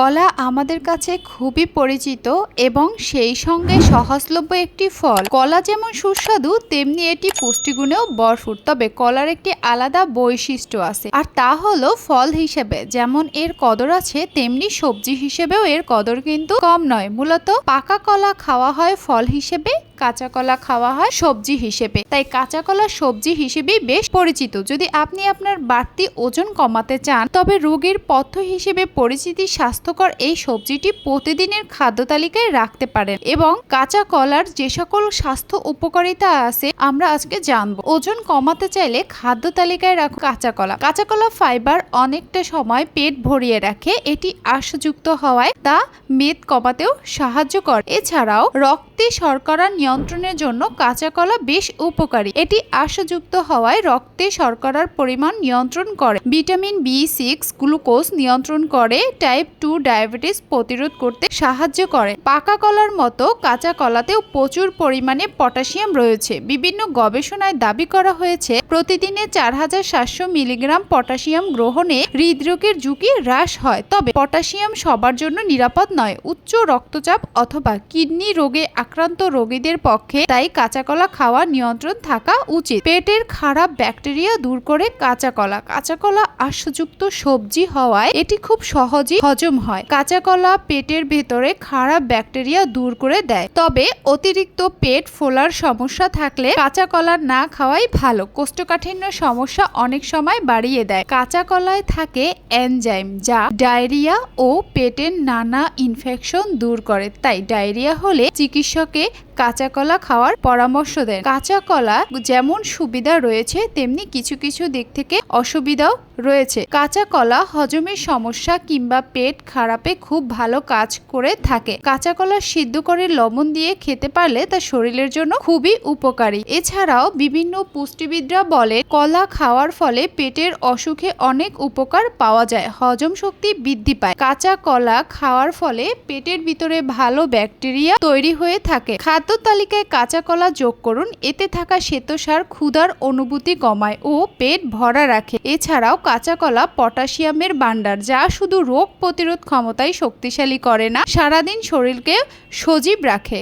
কলা আমাদের কাছে খুবই পরিচিত এবং সেই সঙ্গে সহজলভ্য একটি ফল। কলা যেমন সুস্বাদু, তেমনি এটি পুষ্টিগুণেও ভরপুর। তবে কলার একটি আলাদা বৈশিষ্ট্য আছে, আর তা হলো ফল হিসেবে। যেমন এর কদর আছে, তেমনি সবজি হিসেবেও এর কদর কিন্তু কম নয়। মূলত পাকা কলা খাওয়া হয় ফল হিসেবে কাঁচা কলা খাওয়া হয় সবজি হিসেবে। তাই কাঁচা কলা সবজি হিসেবেই বেশ পরিচিত। যদি আপনি আপনার বাড়তি ওজন কমাতে চান, তবে রোগীর পথ্য হিসেবে পরিচিতি স্বাস্থ্যকর এই সবজিটি প্রতিদিনের খাদ্য তালিকায় রাখতে পারেন এবং কাঁচা কলার যে সকল স্বাস্থ্য উপকারিতা আছে, আমরা আজকে জানব। ওজন কমাতে চাইলে খাদ্য তালিকায় রাখুন কাঁচা কলা কাঁচা কলা ফাইবার অনেকটা সময় পেট ভরিয়ে রাখে। এটি আঁশযুক্ত হওয়ায় তা মেদ কমাতেও সাহায্য করে। এছাড়াও রক্তে শর্করা নিয়ন্ত্রণের জন্য কাঁচা কলা বেশ উপকারী। এটি আশাযুক্ত হওয়ায় রক্তে শর্করার পরিমাণ নিয়ন্ত্রণ করে। ভিটামিন বি সিক্স গ্লুকোজ নিয়ন্ত্রণ করে টাইপ টু ডায়াবেটিস প্রতিরোধ করতে সাহায্য করে। পাকা কলার মতো কাঁচা কলাতেও প্রচুর পরিমাণে পটাশিয়াম রয়েছে। বিভিন্ন গবেষণায় দাবি করা হয়েছে, প্রতিদিনে চার হাজার সাতশো মিলিগ্রাম পটাশিয়াম গ্রহণে হৃদরোগের ঝুঁকি হ্রাস হয়। তবে পটাশিয়াম সবার জন্য নিরাপদ নয়। উচ্চ রক্তচাপ অথবা কিডনি রোগে আক্রান্ত রোগীদের পক্ষে তাই কাঁচা কলা খাওয়া নিয়ন্ত্রণ থাকা উচিত। পেটের খারাপ ব্যাকটেরিয়া দূর করে কাঁচা কলা কাঁচা কলা আঁশযুক্ত সবজি হওয়ায় এটি খুব সহজেই হজম হয়। কাঁচা কলা পেটের ভেতরে খারাপ ব্যাকটেরিয়া দূর করে দেয়। তবে অতিরিক্ত পেট ফোলার সমস্যা থাকলে কাঁচা কলা না খাওয়াই ভালো। কোষ্ঠকাঠিন্য সমস্যা অনেক সময় বাড়িয়ে দেয়। কাঁচা কলায় থাকে এনজাইম, যা ডায়রিয়া ও পেটের নানা ইনফেকশন দূর করে। তাই ডায়রিয়া হলে চিকিৎসকে কাঁচা কলা খাওয়ার পরামর্শ দেন। কাঁচা কলা যেমন সুবিধা রয়েছে, তেমনি কিছু কিছু দিক থেকে অসুবিধাও রয়েছে। কাঁচা কলা হজমের সমস্যা কিংবা পেট খারাপে খুব ভালো কাজ করে থাকে। কাঁচা কলা সিদ্ধ করে লবণ দিয়ে খেতে পারলে তা শরীরের জন্য খুবই উপকারী। এছাড়াও বিভিন্ন পুষ্টিবিদরা বলে, কলা খাওয়ার ফলে পেটের অসুখে অনেক উপকার পাওয়া যায়, হজম শক্তি বৃদ্ধি পায়। কাঁচা কলা খাওয়ার ফলে পেটের ভিতরে ভালো ব্যাকটেরিয়া তৈরি হয়ে থাকে। খাদ্য তালিকায় কাঁচা কলা যোগ করুন। এতে থাকা শ্বেতসার ক্ষুধার অনুভূতি কমায় ও পেট ভরা রাখে। এছাড়াও কাঁচা কলা পটাশিয়ামের ভাণ্ডার, যা শুধু রোগ প্রতিরোধ ক্ষমতায় শক্তিশালী করে না, সারাদিন শরীরকে সজীব রাখে।